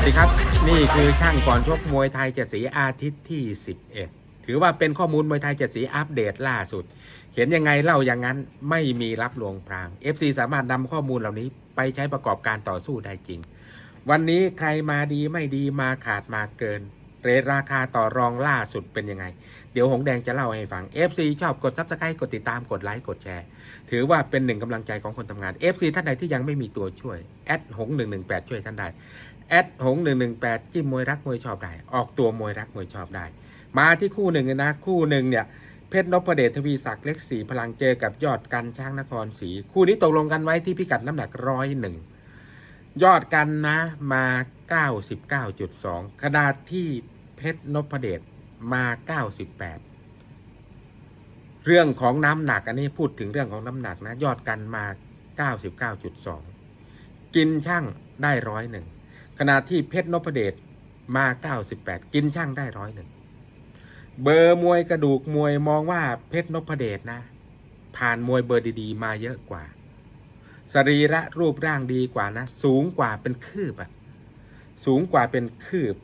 วัสดีครับ นี่คือช่างก่อนชกมวยไทยเจ็ดสีอาทิตย์ที่ 11 ถือว่าเป็นข้อมูลมวยไทยเจ็ดสีอัปเดตล่าสุด เห็นยังไงเล่าอย่างนั้นไม่มีรับลวงพราง FC สามารถนำข้อมูลเหล่านี้ไปใช้ประกอบการต่อสู้ได้จริง วันนี้ใครมาดีไม่ดีมาขาดมาเกิน เรทราคาต่อรองล่าสุดเป็นยังไง เดี๋ยวหงแดงจะเล่าให้ฟัง FC ชอบกด Subscribe กดติดตามกดไลค์กดแชร์ ถือว่าเป็นหนึ่งกำลังใจของคนทำงาน FC ท่านใดที่ยังไม่มีตัวช่วยแอดหง118 ช่วยท่านได้แอดหง118 จิ้มมวยรักมวยชอบได้ ออกตัวมวยรักมวยชอบได้ มาที่คู่หนึ่งนะคู่หนึ่งเนี่ยเพชรนพเดชทวีศักดิ์เล็กสีพลังเจอกับยอดกันช้างนครศรีคู่นี้ตกลงกันไว้ที่พิกัดน้ำหนักร้อยหนึ่งยอดกันนะมา 99.2 ขนาดที่เพชรนพเดชมา 98 เรื่องของน้ำหนักอันนี้พูดถึงเรื่องของน้ำหนักนะ ยอดกันมา 99.2 กินช่างได้ร้อยหนึ่งขณะที่เพชรนพเดชมา 98 กินช่างได้ร้อยหนึ่งเบอร์มวยกระดูกมวยมองว่าเพชรนพเดชนะ ผ่านมวยเบอร์ดีๆ มาเยอะกว่า สรีระรูปร่างดีกว่านะ สูงกว่าเป็นคืบอะ สูงกว่าเป็นคืบ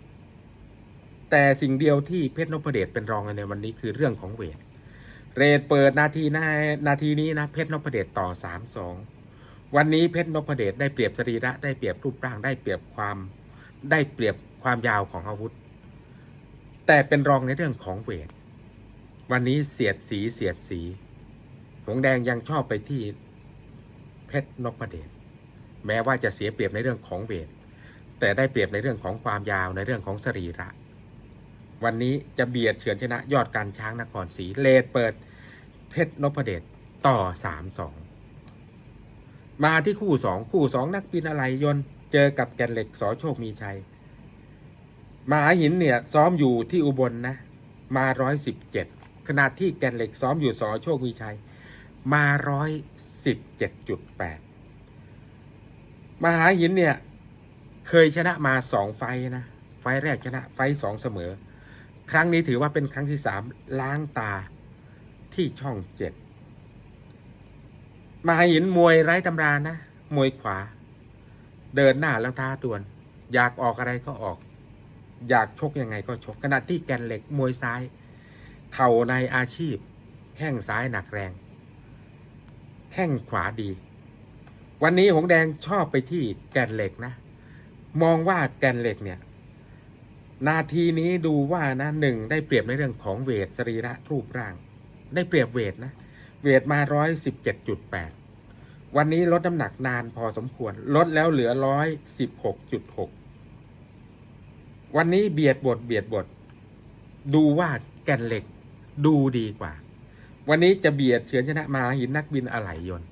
แต่สิ่งเดียวที่เพชรนพเดชเป็นรองในวันนี้คือเรื่องของเวท เรทเปิดนาทีนานาทีนี้นะเพชรนพเดชต่อสามสองวันนี้เพชรนพเดชได้เปรียบสรีระได้เปรียบรูปร่างได้เปรียบความได้เปรียบความยาวของอาวุธ แต่เป็นรองในเรื่องของเวท วันนี้เสียดสีเสียดสี หงแดงยังชอบไปที่เพชรนพเดชแม้ว่าจะเสียเปรียบในเรื่องของเวท แต่ได้เปรียบในเรื่องของความยาวในเรื่องของสรีระ วันนี้จะเบียดเฉือนชนะยอดการช้างนครศรีเลดเปิดเพชรนพเดชต่อสามสองมาที่คู่สองคู่สองนักบินอะไรยนต์เจอกับแกนเหล็กสอโชคมีชัยมหาหินเนี่ยซ้อมอยู่ที่อุบลนนะ มาร้อยสิบเจ็ดขณะที่แกนเหล็กซ้อมอยู่สอโชคมีชัย มาร้อยสิบเจ็ดจุดแปดมหาหินเนี่ย เคยชนะมาสองไฟนะ ไฟแรกชนะไฟสองเสมอ ครั้งนี้ถือว่าเป็นครั้งที่สามล้างตาที่ช่องเจ็ดมาหินมวยไร้ตำรานะ มวยขวา เดินหน้าแล้วท้าดวน อยากออกอะไรก็ออก อยากชกยังไงก็ชกขณะที่แกนเหล็กมวยซ้าย เข่าในอาชีพ แข้งซ้ายหนักแรง แข้งขวาดี วันนี้หงแดงชอบไปที่แกนเหล็กนะ มองว่าแกนเหล็กเนี่ย นาทีนี้ดูว่านะหนึ่งได้เปรียบในเรื่องของเวทสรีระรูปร่าง ได้เปรียบเวทนะ เวทมาร้อยสิบเจ็ดจุดแปดวันนี้ลดน้ำหนักนานพอสมควร ลดแล้วเหลือร้อยสิบหกจุดหกวันนี้เบียดบทเบียดบท ดูว่าแกนเหล็กดูดีกว่า วันนี้จะเบียดเฉือนชนะมาหินนักบินอะไหล่ยนต์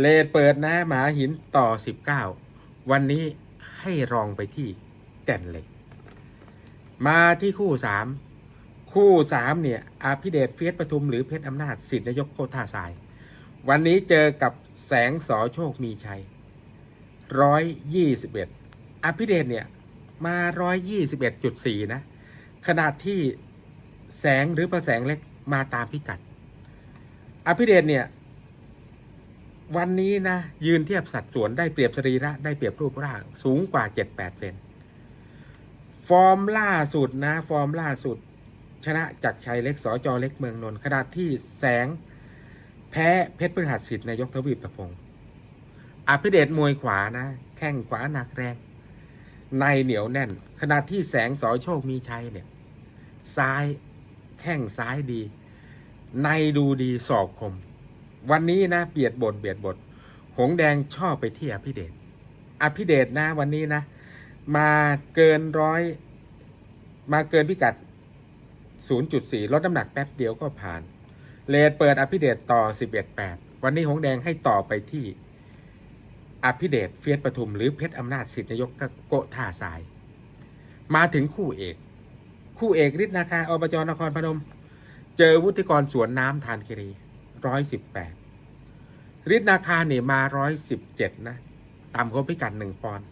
เลดเปิดนะมาหินต่อสิบเก้าวันนี้ ให้รองไปที่แก่นเหล็ก มาที่คู่สามคู่สามเนี่ยอาพิเดชเฟียสปทุมหรือเพชรอำนาจสิทธินายกโคท่าทราย วันนี้เจอกับแสงสอโชคมีชัยร้อยยี่สิบเอ็ดอภิเดชเนี่ยมาร้อยยี่สิบเอ็ดจุดสี่นะ ขนาดที่แสงหรือประแสงเล็กมาตามพิกัดอภิเดชเนี่ย วันนี้นะยืนเทียบสัดส่วนได้เปรียบสรีระได้เปรียบรูปร่าง สูงกว่าเจ็ดแปดเซนฟอร์มล่าสุดนะ ฟอร์มล่าสุด ชนะจากชัยเล็กสอจอเล็กเมืองนนท์ขณะที่แสง แพ้เพชรพฤหัสสิทธิ์นายกทวีปตะพงศ์อภิเดชมวยขวานะ แข้งขวาหนักแรง ในเหนียวแน่น ขณะที่แสงสอโชคมีชัยเนี่ยซ้ายแข้งซ้ายดี ในดูดีศอกคม วันนี้นะเบียดบทเบียดบท หงแดงชอบไปที่อภิเดชอภิเดชนะ วันนี้นะ มาเกินร้อย มาเกินพิกัด 0.4 ลดน้ำหนักแป๊บเดียวก็ผ่าน เลดเปิดอภิเดชต่อ 11.8 วันนี้หงแดงให้ต่อไปที่อภิเดชเฟียสปทุมหรือเพชรอำนาจสิทธินายกโกท่าทราย มาถึงคู่เอก คู่เอกฤทธิ์นาคาอบจนครพนม เจอวุฒิกรสวนน้ำทานคิรี ร้อยสิบแปดฤทธิ์นาคาเนี่ยมาร้อยสิบเจ็ดนะต่ำกว่าพิกัดหนึ่งปอนด์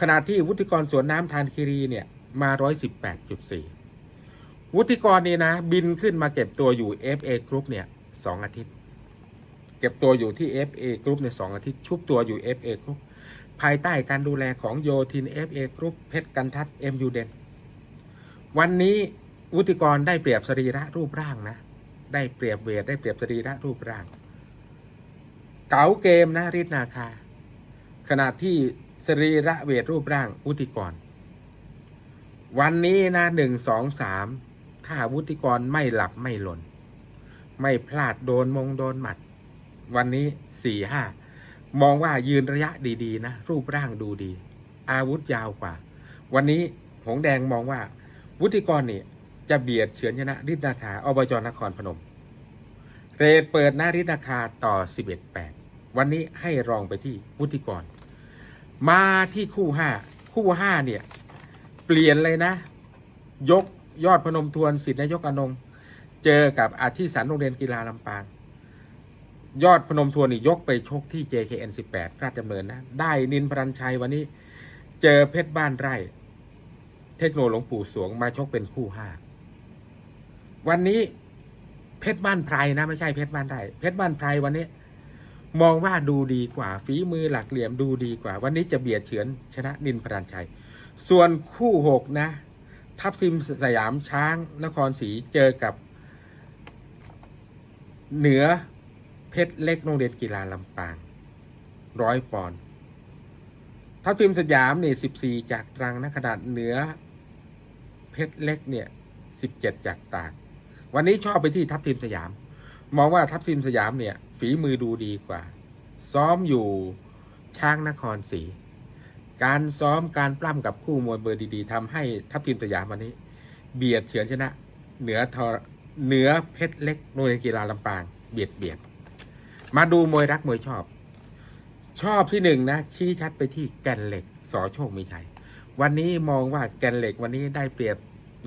ขณะที่วุฒิกรสวนน้ำทานคิรีเนี่ยมาร้อยสิบแปดจุดสี่วุฒิกรนี่นะ บินขึ้นมาเก็บตัวอยู่ FA Group เนี่ยสองอาทิตย์ เก็บตัวอยู่ที่ FA Group เนี่ยสองอาทิตย์ ชุบตัวอยู่ FA Group ภายใต้การดูแลของโยทิน FA กรุ๊ปเพชรกันทัด MU เดนวันนี้วุฒิกรได้เปรียบสรีระรูปร่างนะ ได้เปรียบเวทได้เปรียบสรีระรูปร่าง เก๋าเกมนะฤทธินาคา ขณะที่สรีระเวทรูปร่างวุฒิกร วันนี้นะหนึ่งสองสามถ้าวุฒิกรไม่หลับไม่หล่น ไม่พลาดโดนมงโดนหมัด วันนี้สี่ห้ามองว่ายืนระยะดีๆนะ รูปร่างดูดี อาวุธยาวกว่า วันนี้หงแดงมองว่าวุฒิกรนี่ จะเบียดเฉือนชนะฤทธิ์นาคาอบจนครพนม เรทเปิดหน้าฤทธิ์นาคาต่อ 11-8 วันนี้ให้รองไปที่วุฒิกร มาที่คู่ห้าคู่ห้าเนี่ย เปลี่ยนเลยนะ ยกยอดพนมทวนสิทธินายกอนงเจอกับอาทิสันโรงเรียนกีฬาลำปาง ยอดพนมทวนนี่ยกไปชกที่ JKN 18 ราชดำเนินนะ ได้นินพรันชัยวันนี้ เจอเพชรบ้านไร่ เทคโนหลวงปู่สวงมาชกเป็นคู่ห้า วันนี้เพชรบ้านไพรนะ ไม่ใช่เพชรบ้านไร่เพชรบ้านไพรวันนี้ มองว่าดูดีกว่า ฝีมือหลักเหลี่ยมดูดีกว่า วันนี้จะเบียดเฉือนชนะนินพรันชัย ส่วนคู่หกนะ ทัพทิมสยามช้างนครศรีเจอกับ เหนือเพชรเล็กโรงเรียนกีฬาลำปางร้อยปอนด์ทัพทิมสยามเนี่ยสิบสี่จากตรังนะขนาดเหนือ เพชรเล็กเนี่ยสิบเจ็ดจากตาก วันนี้ชอบไปที่ทัพทิมสยาม มองว่าทัพทิมสยามเนี่ย ฝีมือดูดีกว่า ซ้อมอยู่ช้างนครศรีการซ้อมการปล้ำกับคู่มวยเบอร์ดีๆทำให้ทัพทีมสยามวันนี้ เบียดเฉือนชนะ เหนือทอเหนือเพชรเล็กโรงเรียนกีฬาลำปาง เบียดเบียด มาดูมวยรักมวยชอบ ชอบที่หนึ่งนะ ชี้ชัดไปที่แกนเหล็กสอโชคมีชัยวันนี้มองว่าแกนเหล็กวันนี้ได้เปรียบ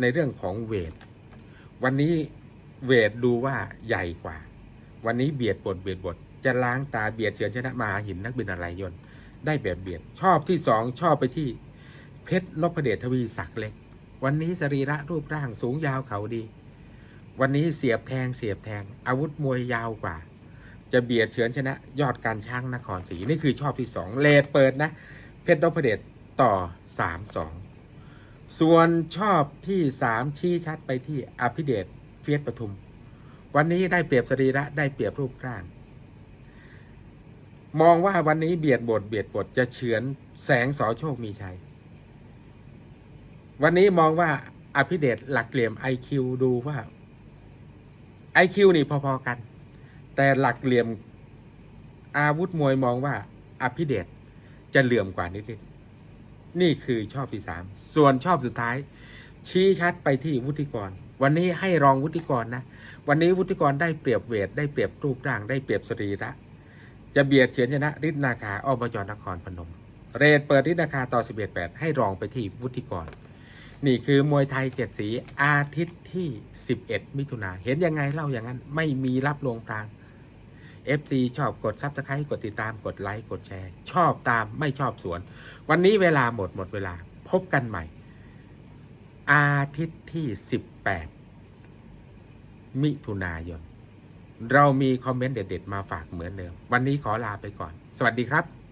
ในเรื่องของเวท วันนี้เวทดูว่าใหญ่กว่า วันนี้เบียดบทเบียดบท จะล้างตาเบียดเฉือนชนะมหาหินนักบินอะไรยนต์ ได้แบบเบียด ชอบที่สองชอบไปที่ เพชรนพเดชทวีศักดิ์เล็ก วันนี้สรีระรูปร่างสูงยาวเขาดี วันนี้เสียบแทงเสียบแทง อาวุธมวยยาวกว่า จะเบียดเฉือนชนะ ยอดการช่างนครศรีนี่คือชอบที่สองเลดเปิดนะ เพชรนพเดชต่อสามสอง ส่วนชอบที่สามชี้ชัดไปที่อภิเดชเฟียสปทุม วันนี้ได้เปรียบสรีระได้เปรียบรูปร่าง มองว่าวันนี้เบียดบทเบียดบทจะเฉือนแสงสอโชคมีชัย วันนี้มองว่าอภิเดชหลักเหลี่ยม IQ ดูว่า IQ นี่พอๆกัน แต่หลักเหลี่ยมอาวุธมวยมองว่าอภิเดชจะเหลื่อมกว่านิดๆ นี่คือชอบที่สามส่วนชอบสุดท้าย ชี้ชัดไปที่วุฒิกร วันนี้ให้รองวุฒิกรนะ วันนี้วุฒิกรได้เปรียบเวท ได้เปรียบรูปร่าง ได้เปรียบสรีระจะเบียดเฉือนชนะฤทธินาคาอบจนครพนม เรทเปิดฤทธินาคาต่อ 11 8 ให้รองไปที่วุฒิกร นี่คือมวยไทยเจ็ดสีอาทิตย์ที่ 11 มิถุนาเห็นยังไงเล่าอย่างนั้นไม่มีรับลวงพราง FC ชอบกดซับสไครต์กดติดตามกดไลค์กดแชร์ ชอบตามไม่ชอบสวน วันนี้เวลาหมดหมดเวลาพบกันใหม่ อาทิตย์ที่ 18 มิถุนายน เรามีคอมเมนต์เด็ด ๆ มาฝากเหมือนเดิม วันนี้ขอลาไปก่อน สวัสดีครับ